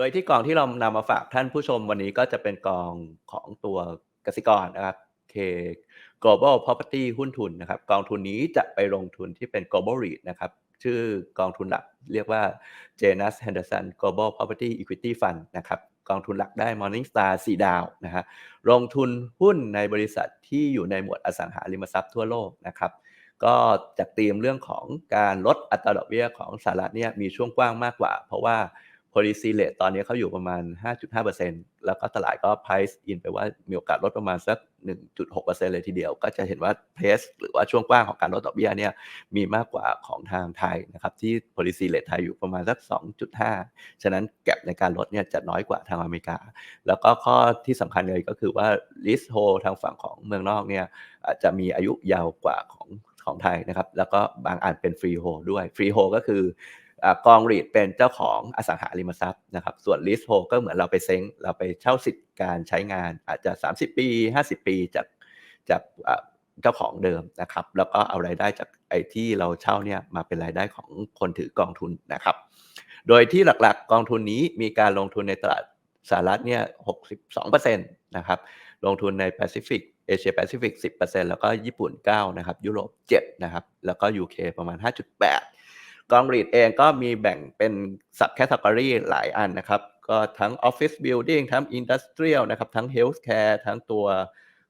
โดยที่กองที่เรานำมาฝากท่านผู้ชมวันนี้ก็จะเป็นกองของตัวกสิกรนะครับ K Global Property หุ้นทุนนะครับ กองทุนนี้จะไปลงทุนที่เป็น Global REIT นะครับ ชื่อกองทุนหลักเรียกว่า Janus Henderson Global Property Equity Fund นะครับกองทุนหลักได้ Morningstar 4 ดาวนะฮะลงทุนหุ้นในบริษัทที่อยู่ในหมวดอสังหาริมทรัพย์ทั่วโลกนะครับ ก็จากธีมเรื่องของการลดอัตราดอกเบี้ยของสหรัฐเนี่ยมีช่วงกว้างมากกว่า เพราะว่า policy rate ตอนนี้เขาอยู่ประมาณ 5.5%แล้วก็ตลาดก็ price in ไปว่ามีโอกาสลดประมาณสัก 1.6%เลยทีเดียว ก็จะเห็นว่า pace หรือว่าช่วงกว้างของการลดดอกเบี้ยเนี่ยมีมากกว่าของทางไทยนะครับที่ policy rate ไทยอยู่ประมาณสัก 2.5 ฉะนั้นแก็บในการลดเนี่ยจะน้อยกว่าทางอเมริกา แล้วก็ข้อที่สำคัญเลยก็คือว่า leasehold ทางฝั่งของเมืองนอกเนี่ยอาจจะมีอายุยาวกว่าของของไทยนะครับ แล้วก็บางอันเป็น freehold ด้วย freehold ก็คือ กองรีดเป็นเจ้าของอสังหาริมทรัพย์นะครับ ส่วน leasehold ก็เหมือนเราไปเซ้ง เราไปเช่าสิทธิ์การใช้งานอาจจะ 30 ปี 50 ปีจากจากเจ้าของเดิมนะครับ แล้วก็เอารายได้จากไอ้ที่เราเช่าเนี่ยมาเป็นรายได้ของคนถือกองทุนนะครับ โดยที่หลักๆ กองทุนนี้มีการลงทุนในตลาดสหรัฐเนี่ย 62%นะครับ ลงทุนในแปซิฟิกเอเชียแปซิฟิก10%แล้วก็ญี่ปุ่น 9 นะครับ ยุโรป 7 นะครับ แล้วก็ UK ประมาณ 5.8 กองรีดเองก็มีแบ่งเป็นสับแคตตากรีหลายอันนะครับ ก็ทั้ง Office Building ทั้ง Industrial นะครับ ทั้ง Healthcare ทั้งตัว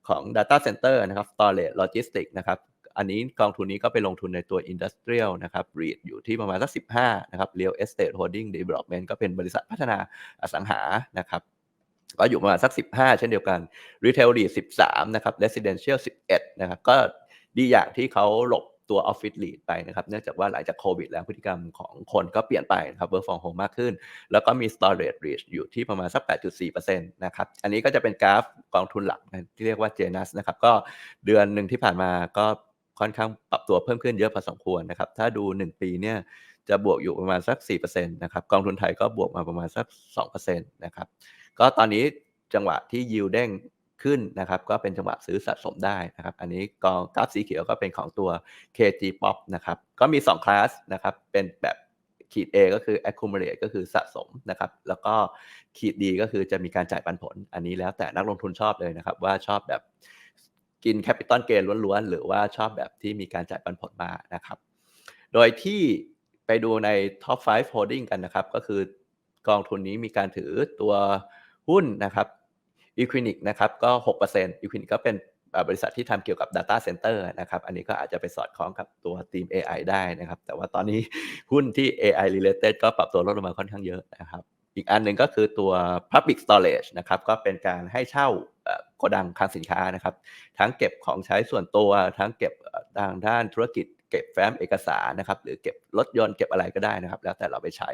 ของ Data Center นะครับ Storage Logistics นะครับ อันนี้กองทุนนี้ก็ไปลงทุนในตัว Industrial นะครับ REIT อยู่ที่ประมาณสัก15 นะครับ Real Estate Holding Development ก็เป็นบริษัทพัฒนาอสังหานะครับก็อยู่ประมาณสัก 15 เช่นเดียวกัน Retail REIT 13 นะครับ Residential 11 นะครับ ก็ดีอย่างที่เขาหลบ ตัว Office REIT ไปนะครับ เนื่องจากว่าหลังจากโควิดแล้วพฤติกรรมของคนก็เปลี่ยนไปนะครับ Work from home มมากขึ้น แล้วก็มี Storage REIT อยู่ที่ประมาณสัก 8.4%นะครับ อันนี้ก็จะเป็นกราฟกองทุนหลักที่เรียกว่า Janus นะครับ ก็เดือนหนึ่งที่ผ่านมาก็ค่อนข้างปรับตัวเพิ่มขึ้นเยอะพอสมควรนะครับ ถ้าดู 1 ปีเนี่ยจะบวกอยู่ประมาณสัก 4%นะครับ กองทุนไทยก็บวกมาประมาณสัก 2%นะครับ ก็ตอนนี้จังหวะที่ยิวเด้ง ขึ้นนะครับ ก็เป็นจังหวะซื้อสะสมได้นะครับ อันนี้กองกราฟสีเขียวก็เป็นของตัว KG Pop นะครับ ก็มี 2 คลาสนะครับ เป็นแบบขีด A ก็คือ accumulate ก็คือสะสมนะครับ แล้วก็ขีด D ก็คือจะมีการจ่ายปันผล อันนี้แล้วแต่นักลงทุนชอบเลยนะครับ ว่าชอบแบบกินแคปิตอลเกนล้วนๆ หรือว่าชอบแบบที่มีการจ่ายปันผลมานะครับ โดยที่ไปดูใน Top 5 Holding กันนะครับ ก็คือกองทุนนี้มีการถือตัวหุ้นนะครับ อีควินิกนะครับก็หกเปอร์เซนต์อีควินิกก็เป็นบริษัทที่ทำเกี่ยวกับ Data Center นะครับ อันนี้ก็อาจจะไปสอดคล้องกับตัวทีม AI ได้นะครับ แต่ว่าตอนนี้หุ้นที่ AI related ก็ปรับตัวลดลงมาค่อนข้างเยอะนะครับ อีกอันหนึ่งก็คือตัว Public Storage นะครับ ก็เป็นการให้เช่า โกดังคลังสินค้านะครับ ทั้งเก็บของใช้ส่วนตัว ทั้งเก็บทางด้านธุรกิจเก็บแฟ้มเอกสารนะครับหรือเก็บรถยนต์เก็บอะไรก็ได้นะครับ แล้วแต่เราไปใช้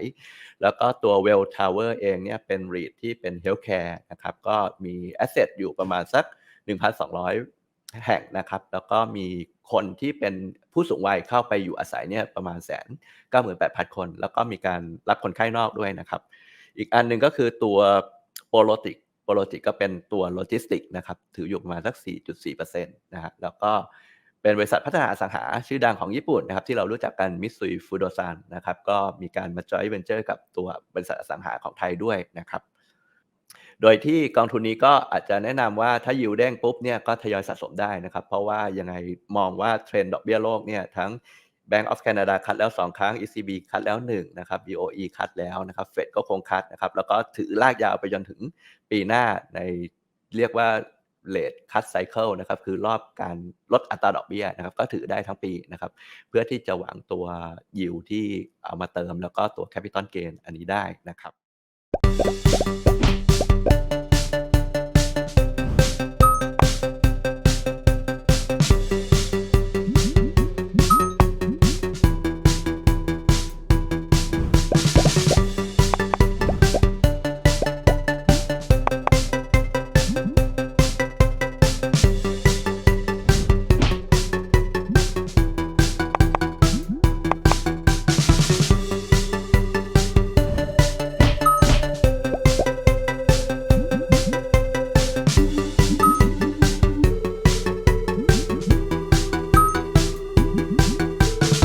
แล้วก็ตัว Well Tower เองเนี่ยเป็น REIT ที่เป็น Healthcare นะครับก็มี Asset อยู่ประมาณสัก 1,200 แห่งนะครับ แล้วก็มีคนที่เป็นผู้สูงวัยเข้าไปอยู่อาศัยเนี่ยประมาณแสน98,000คน แล้วก็มีการรับคนไข้นอกด้วยนะครับ อีกอันหนึ่งก็คือตัว Polotic Polotic ก็ โปรติกก็เป็นตัวโลจิสติกนะครับ ถืออยู่ประมาณสัก 4.4%นะฮะแล้วก็เป็นบริษัทพัฒนาสังหาชื่อดังของญี่ปุ่นนะครับที่เรารู้จักกันมิซุยฟูโดซันนะครับก็มีการมาจอยเวนเจอร์กับตัวบริษัทสังหาของไทยด้วยนะครับ โดยที่กองทุนนี้ก็อาจจะแนะนำว่าถ้ายิวเด้งปุ๊บเนี่ยก็ทยอยสะสมได้นะครับ เพราะว่ายังไงมองว่าเทรนด์ดอกเบี้ยโลกเนี่ยทั้ง Bank of Canada คัดแล้ว 2 ครั้ง ECB คัดแล้ว1นะครับ BOE คัดแล้วนะครับ Fed ก็คงคัดนะครับ แล้วก็ถือลากยาวไปจนถึงปีหน้าในเรียกว่า rate cut cycle นะครับคือรอบการลดอัตราดอกเบี้ยนะครับก็ถือได้ทั้งปีนะครับเพื่อที่จะหวังตัว yield ที่เอามาเติม แล้วก็ตัว capital gain อันนี้ได้นะครับ